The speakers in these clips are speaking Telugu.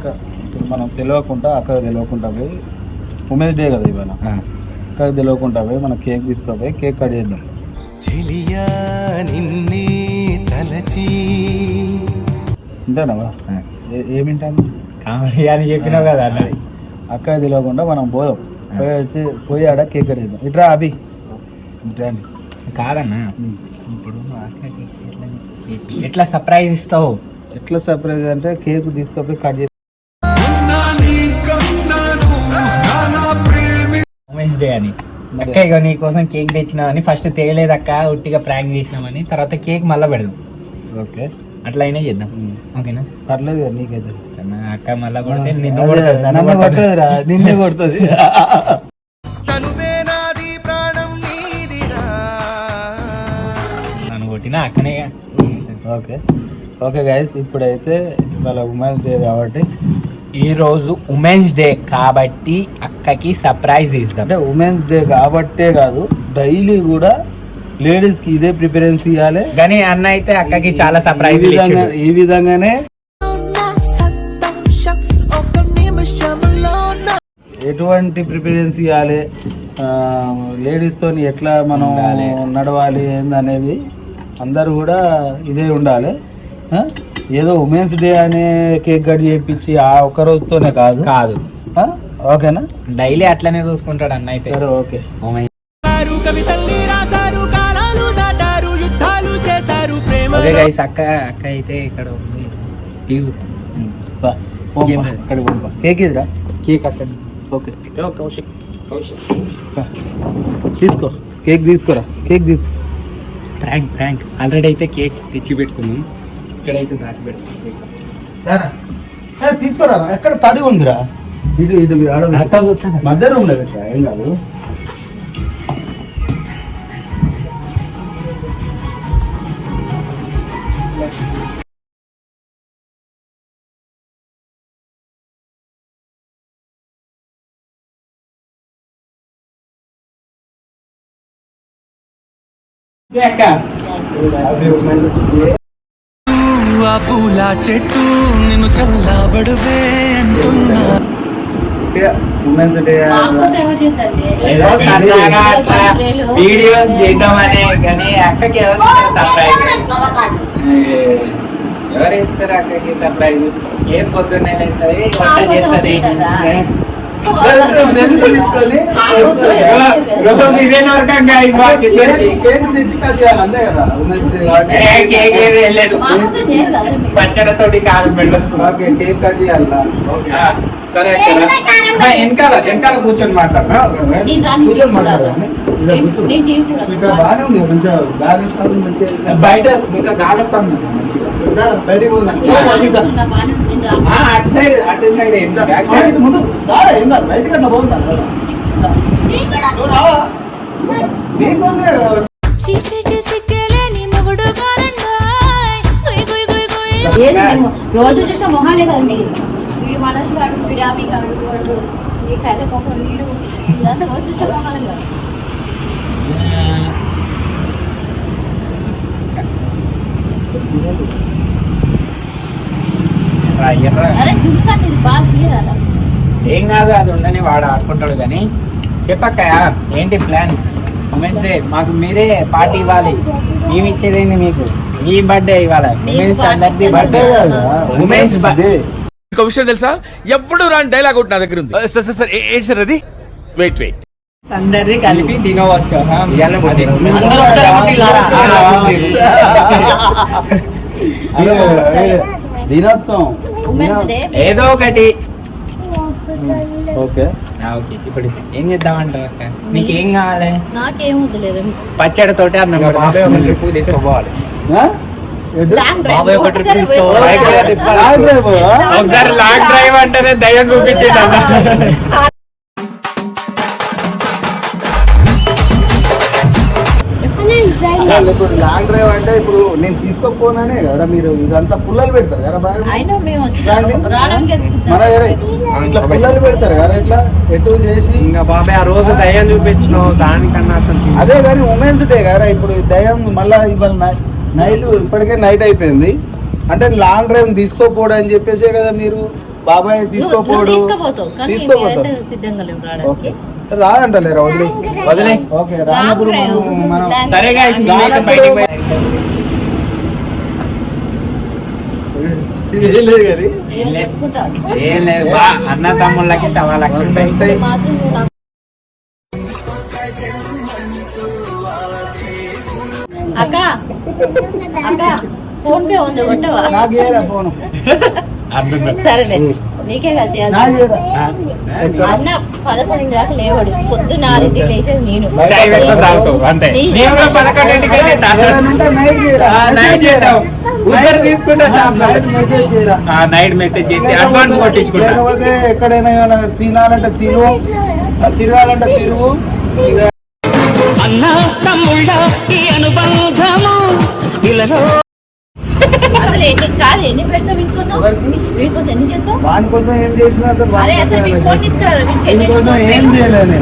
అక్క. ఇప్పుడు మనం తెలియకుండా అక్కకు తెలియకుండా పోయి ఉమెన్స్ డే కదా ఇవాళ. అక్కకు తెలియకుండా పోయి మనం కేక్ తీసుకోపోయి కేక్ కట్ చేద్దాం. చెలియా నిన్నే తలచి. వింటానవా? ఏ- ఏమింటాను కామెడీ అని చెప్పినావు కదా అన్నది. అక్కకు తెలియకుండా మనం పోదాం. పోయి వచ్చి పోయి ఆడ కేక్ కట్ చేద్దాం. ఇట్రా అభి. కాదన్నా. ఇప్పుడు ఎట్లా సర్ప్రైజ్ ఇస్తావు? ఎట్లా సర్ప్రైజ్ అంటే కేక్ తీసుకొని కట్ డే అని అక్క ఇక నీ కోసం కేక్ తెచ్చినామని ఫస్ట్ తేయలేదు అక్క ఉట్టిగా ప్రాంక్ చేసినామని తర్వాత కేక్ మళ్ళీ పెడదాం. ఓకే. అట్లా అయినా చేద్దాం. ఓకేనా? పర్లేదు నీకైతే. అక్క మళ్ళీ కొడితే నిన్ను కొడుతుంది, నన్ను కొడుతుంది. నన్ను కొట్టినా అక్కనే. ఓకే. ఓకే గైస్ ఇప్పుడైతే వాళ్ళ ఉమెన్స్ డే కాబట్టి ఈ రోజు ఉమెన్స్ డే కాబట్టి అక్కకి సర్ప్రైజ్ ఇస్తాం. అంటే ఉమెన్స్ డే కాబట్టే కాదు డైలీ కూడా లేడీస్కి ఇదే ప్రిఫరెన్స్ ఇవ్వాలి కానీ అన్న అయితే అక్కకి చాలా సర్ప్రైజ్ ఈ విధంగానే ఎటువంటి ప్రిఫరెన్స్ ఇవ్వాలి లేడీస్ తోని ఎట్లా మనం. నడవాలి ఏందనేది అందరూ కూడా ఇదే ఉండాలి? ఏదో ఉమెన్స్ డే అనే కేక్ కట్ చేయించి ఆ ఒక్క రోజుతోనే కాదు? కాదు. ఆ? ఓకేనా? డైలీ అట్లనే చూసుకుంటాడు అన్న అయితే. సరే ఓకే. అదే గైస్ అక్క అక్క అయితే ఇక్కడ ఉంది. కేక్ ఇదిరా? కేక్ అక్కడ. ఓకే. కౌశిక్ కౌశిక్. బా. తీసుకో. కేక్ తీసుకోరా? కేక్ తీసుకో. ప్రాంక్ ప్రాంక్ ఆల్రెడీ అయితే కేక్ తెచ్చి పెట్టుకున్నాం ఇక్కడైతే దాచి పెట్టుకున్నాం సరే. సరే, తీసుకోరా ఎక్కడ తడి ఉందిరా? ఇది ఇది ఆడ అక్క వచ్చాను మధ్య రూమ్లో పెట్టరా? ఏం కాదు. అక్క. ఆ పూల చెట్టు నిన్ను చల్లబడువే అంటున్నా. ఉమెన్స్ డే వీడియోస్ చేద్దామనే కానీ అక్కకి ఎవరు సర్ప్రైజ్ ఎవరు ఇస్తారు అక్కకి సర్ప్రైజ్ ఏం పొద్దున్నే లేస్తుంది వంట చేస్తుంది రోజు ఇదే పచ్చడితోటి కారం కేక్ కట్ సరే వెనకాల వెనకాల కూర్చొని మాట్లాడు కూర్చొని బయట ఇంకా గాలొస్తాం బయటికి అటు సైడ్ అటు సైడ్ ఎంత ముందు ఏం కాదు బయటికి అట్లా నీకోసమే కదా రోజు చూసే మొహాలే కదా మీరు. వీడు మనసు వాడు వీడు ఆమె కాడు వాడు ఈ కళ్ళ పాపం వీడు. ఇదంతా రోజు చూసే మొహాలే కదా అరే జుట్టు కానీ ఇది బాగా తీయరా ఏం కాదు అది ఉండని వాడు ఆడుకుంటాడు కానీ. చెప్పక్క ఏంటి ప్లాన్స్ ఉమెన్స్ డే మాకు మీరే పార్టీ ఇవ్వాలి. మేము ఇచ్చేదేంది మీకు? ఈ బర్త్డే ఇవ్వాలి? ఉమెన్స్ అందరిది బర్త్డే ఉమెన్స్ డే ఒక విషయం తెలుసా? ఎప్పుడు రాని డైలాగ్ ఒకటి నా దగ్గర ఉంది. సార్ సార్ ఏంటి సార్ అది? వెయిట్ వెయిట్ అందరిది కలిపి తినవచ్చు దినోత్సవం. ఏదో ఒకటి. ఓకే. ఇప్పుడు ఏం చేద్దామంటావు అక్క? నీకు ఏం కావాలి? వద్దులేదు పచ్చడితోటి అన్నం బాబాయ్ ఒక ట్రిప్ తీసుకోవాలి? లాంగ్ డ్రైవ్ బాబాయ్ ఒక ట్రిప్ ఒకసారి తీసుకో. పోయి- బైక్ మీద తిప్పాలి. లాంగ్ డ్రైవ్ ఆ? ఒకసారి లాంగ్ డ్రైవ్ అంటేనే దయ్యం చూపించేది ఇప్పుడు లాంగ్ డ్రైవ్ అంటే ఇప్పుడు నేను తీసుకోపోనానే కదా మీరు ఇదంతా పుల్లలు పెడతారు కదా బాగా? మన ఇట్లా పుల్లలు పెడతారు కదా ఇట్లా ఎటు చేసి? ఇంకా బాబాయ్ ఆ రోజు దయ్యం చూపించిన దానికన్నా అసలు అదే కానీ ఉమెన్స్ డే కదా ఇప్పుడు దయం మళ్ళా ఇవాళ నైట్ ఇప్పటికే నైట్ అయిపోయింది. అంటే లాంగ్ డ్రైవ్ తీసుకోపోవడం అని చెప్పేసే కదా మీరు బాబాయ్ తీసుకోపోడు. తీసుకుపోతావు రాదంటలేరా వదిలే వదిలే. ఓకే రానప్పుడు మనం సరే గాయస్ మీరైతే బయటికి అన్న తమ్ముళ్ళకి సవా లక్ష ఉంటాయి. అక్క అక్క ఫోన్ పే ఉంది? ఉండవా? సరేలే. నీకే కదా చేయాలి? అన్న పదకొండు దాకా లేవాడు. పొద్దు లేచేది నేను. నైట్ మెసేజ్ చేయరా? ఆ, నైట్ మెసేజ్ చేసి అడ్వాన్స్ కొట్టించుకుంటా. లేకపోతే ఎక్కడైనా ఏమైనా తినాలంటే తిను. తిరగాలంటే తిరుగు ఇక అన్న తమ్ముళ్ళ ఈ అనుబంధము ఇలాలో అసలు ఎన్ని కాదు ఎన్ని వీటికోసం వీటికోసం ఎన్ని వాని కోసం ఏం చేసినా అసలు అరే అసలు ఫోన్ కోసం ఏం చేయలేదు.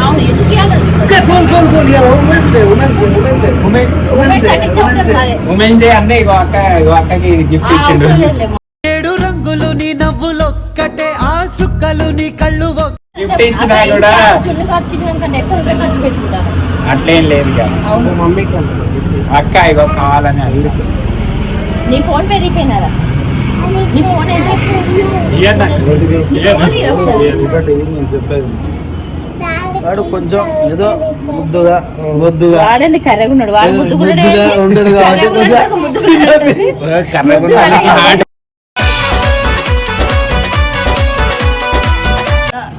అవును ఎందుకు ఇవ్వాలి ఏడు రంగులు నీ నవ్వులొక్కటే ఆ సుక్కలు నీ కళ్ళు ఒక్క గిఫ్ట్ ఇచ్చినా కూడా అట్లేం లేదు మమ్మీకి అక్క ఇగో కావాలని అడిగి నీ ఫోన్ పే రీపోయినారా నీ ఫోన్ వాడు కొంచెం ఏదో ముద్దుగా బొద్దుగా వాడండి కర్రగా ఉన్నాడు వాడు ముద్దు కూడా ముద్దుగా ఉండడు కాబట్టి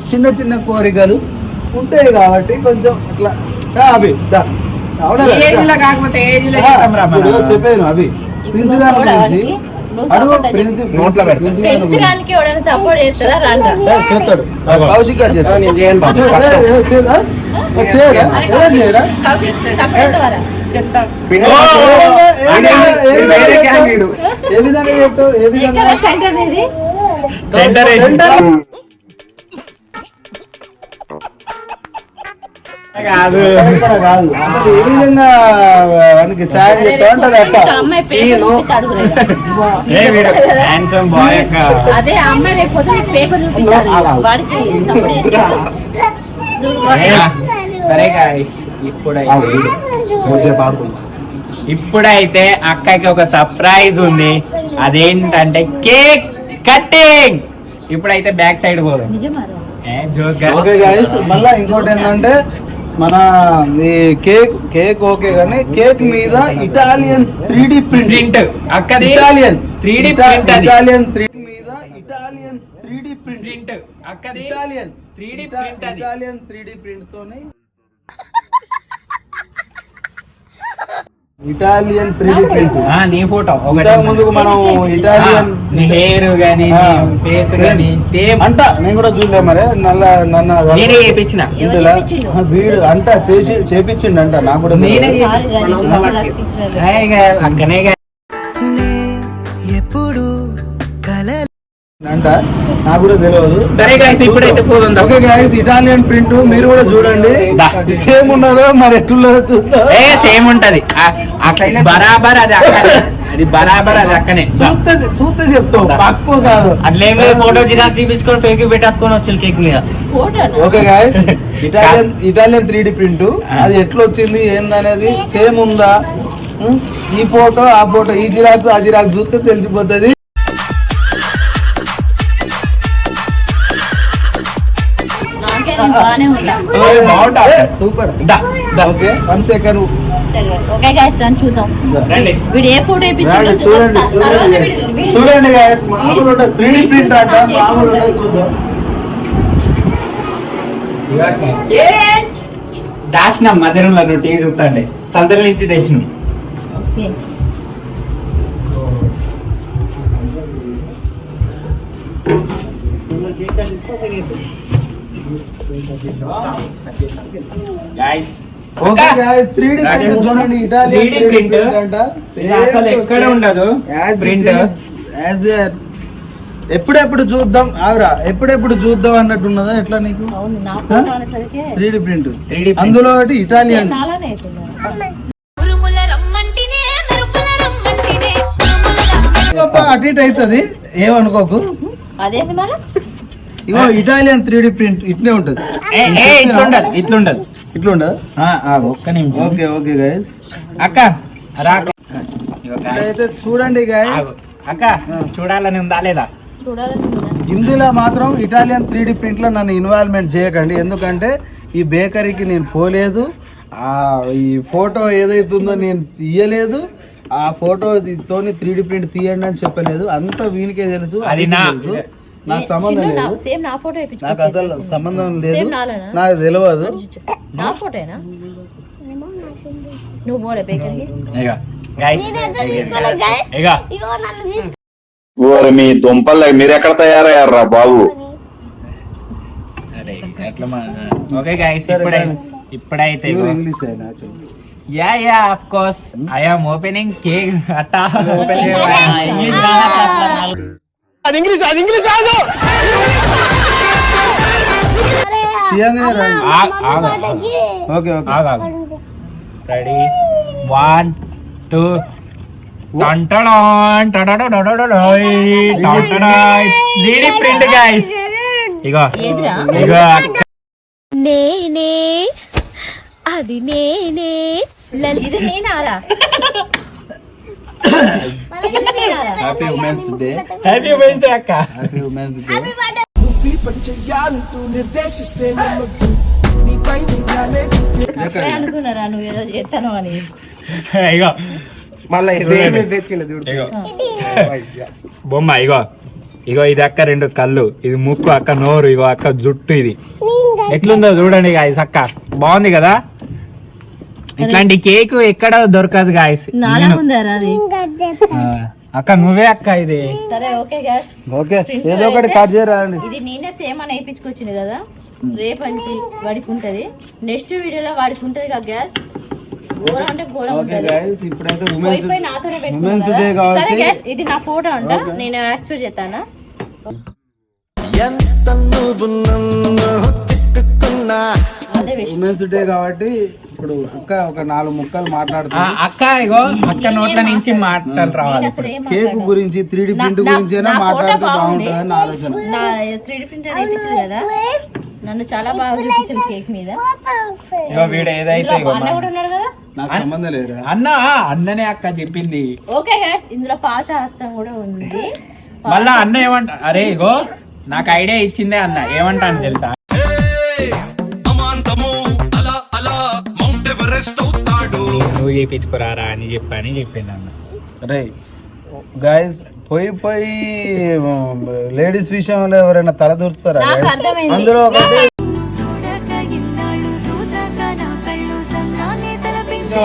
చిన్న చిన్న కోరికలు ఉంటాయి కాబట్టి కొంచెం అట్లా. లో కాకపోతే చెప్పాను అభి. ప్రిన్స్ గారి గురించి అడుగు ప్రిన్స్ నోట్లో. పెంచడానికి ఎవడైనా సపోర్ట్ చేస్తారా ఏ, చేస్తాడు కౌశిక్ గారు బాబు. ఏ, ఏ, చేయదా? ఏ, చేయడా? ఎవరు కాదు. ఇక్కడ కాదు అసలు ఏ విధంగా వానికి సాయం చెప్తావు అంటే అక్క ఇంకా అమ్మాయి పేపర్ సీను. చూపిస్తే అడుగురా. ఏ వీడు హ్యాండ్సమ్ బాయ్ అక్క అదే ఆ అమ్మాయి రేపు పొద్దున్న నీకు పేపర్ చూపించాలి వాడికి support చేస్తా. నువ్వు ఏ, సరే గాయ్స్ ఇప్పుడైతే ఇప్పుడైతే అక్కకి ఒక సర్ప్రైజ్ ఉంది. అదేంటంటే కేక్ కట్టింగ్ ఇప్పుడైతే బ్యాక్ సైడ్ పోదాం. జోక్ మళ్ళా ఇంకోటి ఏంటంటే మన ఈ కేక్ కేక్ ఓకే కానీ కేక్ మీద ఇటాలియన్ త్రీ డి ప్రింట్. అక్కది ఇటాలియన్ 3D print అది. ఇటాలియన్ త్రీ మీద ఇటాలియన్ త్రీ డి ప్రింట్. అక్కది ఇటాలియన్. 3D print అది. ఇటాలియన్ త్రీ డి ప్రింట్ తోని ఇటాలియన్ త్రీ ప్రింట్ నీ ఫోటో ఇంతకు ముందుకు మనం ఇటాలియన్ నీ హెయిర్ గానీ ఫేస్. గానీ సేమ్ అంట నేను కూడా చూడలే మరి నల్ల నన్న నేనే? ఆ, వీడు అంట చేసి చేపించిండు అంట నాకు కూడా నేనే అక్కనే అంట. నాకు కూడా తెలియదు సరే గాయస్ ఇప్పుడైతే పోదాం ఓకే గాయస్ ఇటాలియన్ ప్రింట్ మీరు కూడా చూడండి. సేమ్ ఉన్నదో మరి ఎట్లున్నదో చూద్దాం. ఏ సేమ్ ఉంటది. బరాబర్ అది అక్కనే. అది బరాబర్ అది అక్కనే. చూస్తే చూస్తే చెప్తావు. పక్కు కాదు. అట్లేం లేదు ఫోటో జిరాక్స్ తీపించుకొని ఫేక్ పెట్టేసుకొని వచ్చి కేక్ మీద? Okay guys Italian Italian three D print అది ఎట్లా వచ్చింది ఏందనేది సేమ్ ఉందా? ఈ ఫోటో ఆ ఫోటో ఈ జిరాక్స్ ఆ జిరాక్స్ చూస్తే తెలిసిపోతుంది. బాగుంటా? Super. Okay one second. Okay guys రండి చూద్దాం. రండి. వీడు ఏ ఫోటో వేయించాడో చూడండి చూద్దాం. చూడండి తర్వాత చూడండి వీడు- వీడు- చూడండి గాయస్ మామూలు త్రీ డి ప్రింట్ అంట మామూలు ఉండదు, చూద్దాం. ఏ! దాచిన మధురంలో నువ్వు టీ చూస్తాండి. సంతల నుంచి okay. Guys, okay guys print చూడండి ఇటాలియన్ 3D print. అంట. ఇది అసలు ఎక్కడ ఉండదు. ప్రింట్ యాజ్ ఎప్పుడెప్పుడు చూద్దాం? ఆవురా ఎప్పుడెప్పుడు చూద్దాం అన్నట్టు ఉన్నదా ఎట్లా నీకు? అవును నా ఫోటో అనేసరికి three D print 3D print. అందులో ఒకటి ఇటాలియన్ అటు ఇటు అవుతుంది. ఏమనుకోకు? అదేంది మరి? ఇగో ఇటాలియన్ త్రీ డి ప్రింట్ ఇట్నే ఉంటది. ఇట్లుండదు ఇట్లుండదు. ఇట్లా ఆ, ఒక్క నిమిషం. ఓకే ఓకే గైస్ అక్క రా. అక్క. ఇగో guys. అయితే చూడండి గైస్. అక్క చూడాలని ఉందా లేదా? ఇందులో మాత్రం ఇటాలియన్ త్రీ డి ప్రింట్లో నన్ను ఇన్వాల్వ్మెంట్ చేయకండి. ఎందుకంటే ఈ బేకరీకి నేను పోలేదు. ఆ ఈ ఫోటో ఏదైతుందో నేను తీయలేదు. ఆ ఫోటో తోని త్రీ డి ప్రింట్ తీయండి అని చెప్పలేదు. అంతా వీనికే తెలుసు అది నా-. నాకు సంబంధం లేదు. సేమ్ నా ఫోటో నాకు అసలు సంబంధం లేదు. నాకు తెలియదు. నా ఫోటోనా నువ్వు పోలే బేకరీకి. ఓరి మీ దుంపలు మీరు ఎక్కడ తయారయ్యారా బాబు? Okay guys. ఇప్పుడైతే. English yeah yeah of course I am opening cake అట్టా ఇంగ్లీష్ అది ఇంగ్లీష్ అది ఇంగ్లీష్ కాదు. Okay okay. Ready. One two print guys ఇగో ఇగో నేనే అది నేనే. నేనారా? Happy women's day happy birthday అక్క. హ్యాపీ ఉమెన్స్ డే అప్పుడే అనుకున్నారా నువ్వు ఏదో చేస్తాను అని? ఇగో. మళ్ళీ ఇగో బొమ్మ ఇగో. ఇగో ఇది అక్క రెండు కళ్ళు. ఇది ముక్కు అక్క నోరు ఇగో అక్క జుట్టు ఇది. ఎట్లుందో చూడండి గాయస్ అక్క. బాగుంది కదా? ఇట్లాంటి కేక్ ఎక్కడ దొరకదు గాయస్ నాలా ఉందారా అది అక్క నువ్వే అక్క ఇది. సరే ఓకే గ్యాస్ ఓకే ఏదో ఒకటి కట్ చేయరండి ఇది నేనే సేమ్ అని వేయించుకొచ్చింది కదా? రేపంచి వాడికి ఉంటది. నెక్స్ట్ వీడియోలో వాడికి ఉంటది కదా గ్యాస్ ఇది నా ఫోటో అంట. నేను చేస్తానా? ఎంత నువ్వు నన్ను ఉమెన్స్ డే కాబట్టి ఇప్పుడు అక్క ఒక నాలుగు ముక్కలు ఆ, మాట్లాడుతుంది అక్క ఇగో అక్క నోట్ల నుంచి మాటలు రావాలి కేక్. గురించి త్రీ డి ప్రింట్ గురించి మాట్లాడితే బాగుంది. బాగుంటుందని నా ఆలోచన. నా త్రీ డి ప్రింటర్ వేయించింది కదా. నన్ను చాలా బాగా చూపించింది కేక్ మీద. ఇగో వీడు ఏదైతే అన్న మా- కూడా ఉన్నాడు కదా? నాకు సంబంధం లేదురా. అన్న అన్ననే అక్క చెప్పింది. ఓకే ఇందులో పాచ హస్తం కూడా ఉంది. మళ్ళా అన్న ఏమంట అరే ఇగో నాకు ఐడియా ఇచ్చిందే అన్న. ఏమంటాను తెలుసా? నువ్వు చేయించుకురారా అని చెప్పని చెప్పింది అన్న. రే గైస్ పోయి పోయి లేడీస్ విషయంలో ఎవరైనా తల దూరుతారా నాకు guys? అర్థమైంది. అందులో ఒకటి చూడక ఇన్నాళ్ళు చూసాక నా కళ్ళు సన్నాన్ని తలపించి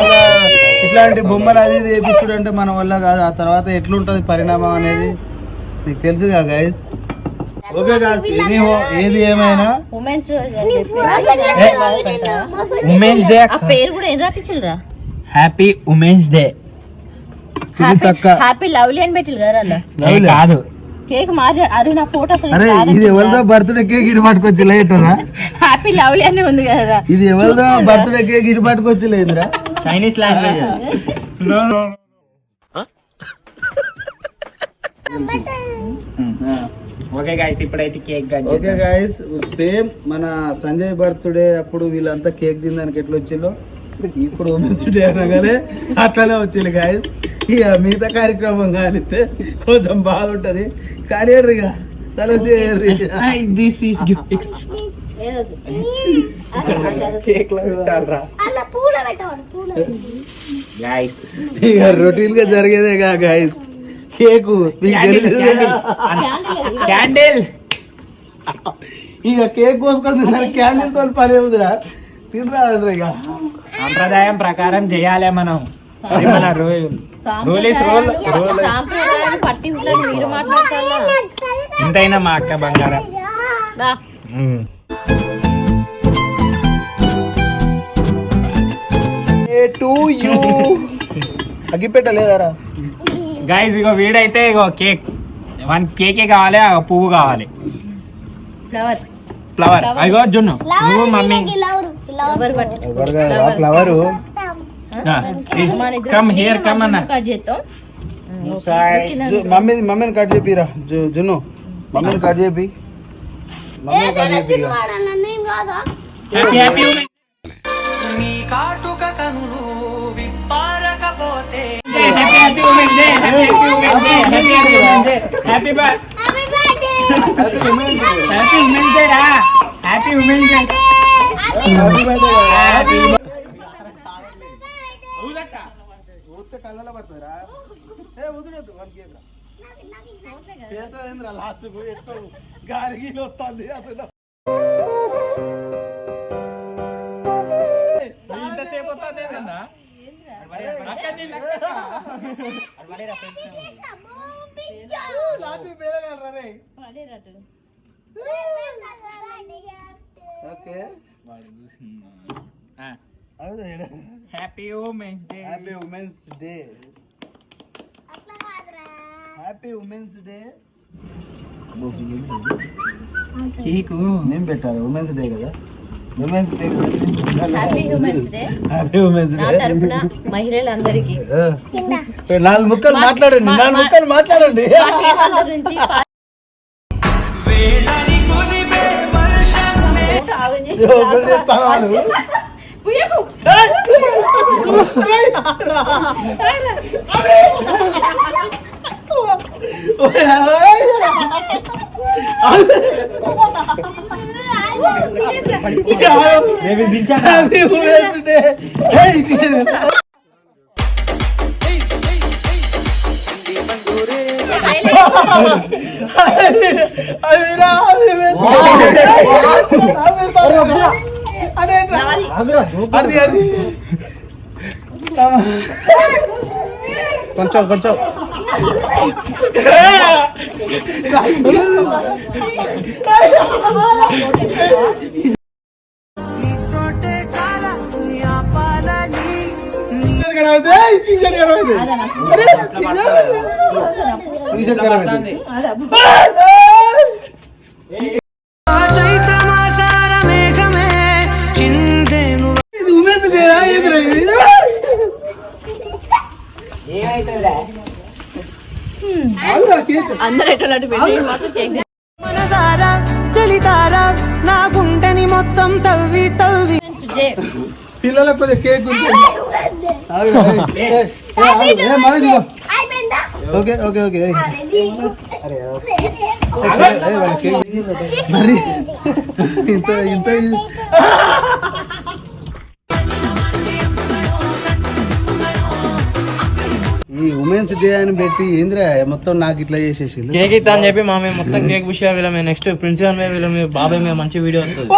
ఇట్లాంటి బొమ్మలు అది ఇది వేపించుడు అంటే మన వల్ల కాదు. ఆ తర్వాత ఎట్లుంటది పరిణామం అనేది? మీకు తెలుసుగా గైస్ ఓకే ఎనీ ఏది ఏమైనా? ఉమెన్స్ ఉమెన్స్ డే ఆ పేరు కూడా ఏం రాపించరా happy women's day happy lovely అని పెట్టిల్లు కదా Lovely. కాదు. కేక్ మారి అది నా ఫోటో అరే ఇది ఎవరిదో బర్త్డే కేక్ ఇటు పట్టుకొచ్చి లేటరా హ్యాపీ లవ్లీ అని ఉంది కదా. ఇది ఎవరిదో బర్త్డే కేక్ ఇటు పట్టుకొచ్చి లేదురా? చైనీస్ లాంగ్వేజ్ ఓకే గాయస్ ఇప్పుడైతే కేక్ ఓకే గాయస్ సేమ్ మన సంజయ్ బర్త్డే అప్పుడు వీళ్ళంతా కేక్ తినడానికి ఎట్లా వచ్చిందో ఇప్పుడు ఉమెన్స్ డే అనగానే అట్లానే వచ్చింది గాయస్ ఇక మిగతా కార్యక్రమం కానిస్తే కొంచెం బాగుంటది. కానీ ఇక తలసి దిస్ ఈస్ గిఫ్ట్ ఏదో కేక్ పెట్టాలరా. అలా పూల పెట్టవాలి పూల. గాయస్ ఇక రొటీన్గా జరిగేదే గాయస్ కేకు క్యాండిల్ ఇక కేక్ కోసుకొని తిన్నారు క్యాండిల్తో పని ఏముందిరా? తినరా ఇక? సాంప్రదాయం ప్రకారం చేయాలి మనం. ఇంతైనా మా అక్క బంగారం. To you? అగ్గిపెట్ట లేదారా? గైస్ ఇగో వీడైతే ఇగో కేక్. వన్ కేకే కావాలి ఆ పువ్వు కావాలి. ఫ్లవర్ ఫ్లవర్ అగో జున్ను. నువ్వు mummy. Flower come here come అన్న. కట్ మమ్మీ మమ్మీని కట్ చెప్పిరా జు- జున్ను. మమ్మీని కట్ చేపి. మమ్మీని కట్ చేపి happy happy women's happy happy women's day happy happy women's day happy happy happy women's day రా హ్యాపీ ఉమెన్స్ డే హ్యాపీ ఊరికే కళ్ళలో పడుతుందిరా. ఏ, వదిలేద్దు, వానికి ఏం రా. చేతదేంద్రా లాస్ట్ ఎత్తు గీలు వస్తుంది అసలు ఇంతసేపు వస్తుంది ఏంటన్నా okay happy women's day happy women's day happy women's day cake నేను పెట్టాలి. ఉమెన్స్ డే కదా. మహిళలందరికీ. నాలుగు ముక్కలు మాట్లాడండి నాలుగు ముక్కలు మాట్లాడండి. మా అవిరా అది అది కొంచెం కొంచెం ఖరాబ్ అయింది ఇది ఉమేష్ ఆగురా, కేక్. అందరు ఎటువంటి మనసారా చలితారా నా గుండెని మొత్తం తవ్వి తవ్వి. పిల్లలకు కొద్దిగా కేక్. Okay okay okay. మరి ఇంత ఇంత ఉమెన్స్ డే అని పెట్టి ఏంద్రా మొత్తం నాకు ఇట్లా చేసేసి కేక్ ఇస్తా అని చెప్పి మా మేము మొత్తం కేక్ విషయం మేము నెక్స్ట్ ప్రిన్సిపల్ మీద వీళ్ళ మీద బాబాయ్ మీద మంచి వీడియో వస్తుంది.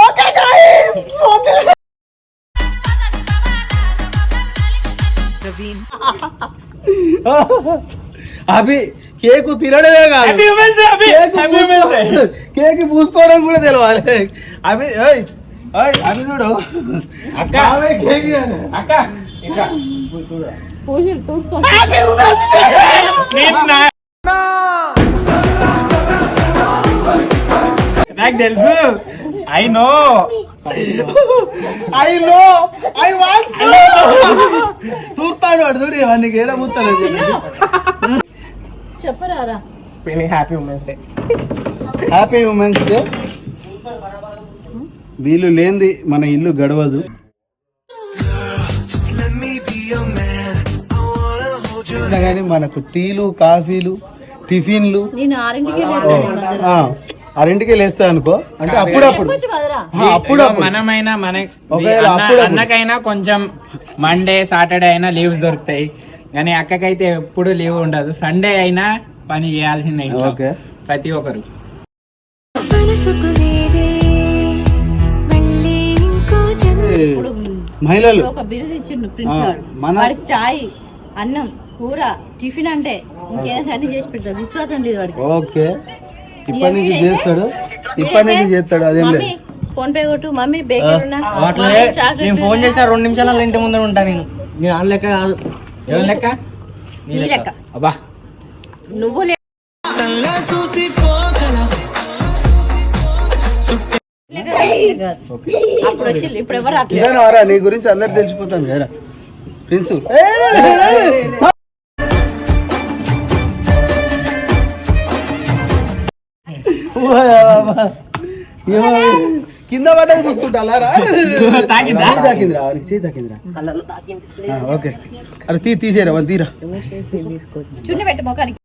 అభి కేకు తినడమే కాదు. అభి కేక్ పూసుకోవడం కూడా తెలవాలి. ఏయ్, అది చూడు. అక్క. ఆమె కేక్. అక్క ఇంకా. పూజలు నాకు తెలుసు I know I know I want చూస్తాడు వాడు చూడు ఇవన్నీ ఏడా పూస్తాడు చెప్పరారా? Happy women's day happy women's day వీళ్ళు లేనిది మన ఇల్లు గడవదు. కానీ మనకు టీలు కాఫీలు టిఫిన్లు ఆరింటికి లేస్తా అనుకో అంటే అప్పుడప్పుడు. మనమైనా మన ఒకవేళ. అన్నకైనా కొంచెం మండే సాటర్డే అయినా లీవ్స్ దొరుకుతాయి. కానీ అక్కకైతే ఎప్పుడు లీవ్ ఉండదు. సండే అయినా పని చేయాల్సిందే. ఓకే. ప్రతి ఒక్కరు. మహిళలు. ఒక బిరుదు ఇచ్చిండు ప్రిన్సిపాల్ ఆ, మన- చాయ్ అన్నం. కూర టిఫిన్ అంటే ఇంకేదైనా అన్ని చేసి పెడతాడు విశ్వాసం లేదు వాడికి. ఓకే. ఇప్పటి నుంచి చేస్తాడు. ఇప్పటి నుంచి చేస్తాడు అదేం లేదు. మమ్మీ ఫోన్ పే కొట్టు మమ్మీ బేకరీ ఉన్నా. అట్లా నేను ఫోన్ చేసిన రెండు నిమిషాల ఇంటి ముందర ఉంటా నేను. నేను ఆ లెక్క కాదు. ఎవరి లెక్క? నీ లెక్క. అబ్బా. నువ్వు. అప్పుడు వచ్చి ఇప్పుడు ఎవరు నీ గురించి అందరు తెలిసిపోతాను కదా. ప్రిన్సు. కింద పడ్డది? చేయి తాకిందిరా వానికి చేయి తాకిందిరా. ఆ, ఓకే. అరే తీ తీసేరా వాళ్ళు తీరా. చున్ని పెట్టు మొక్కడికి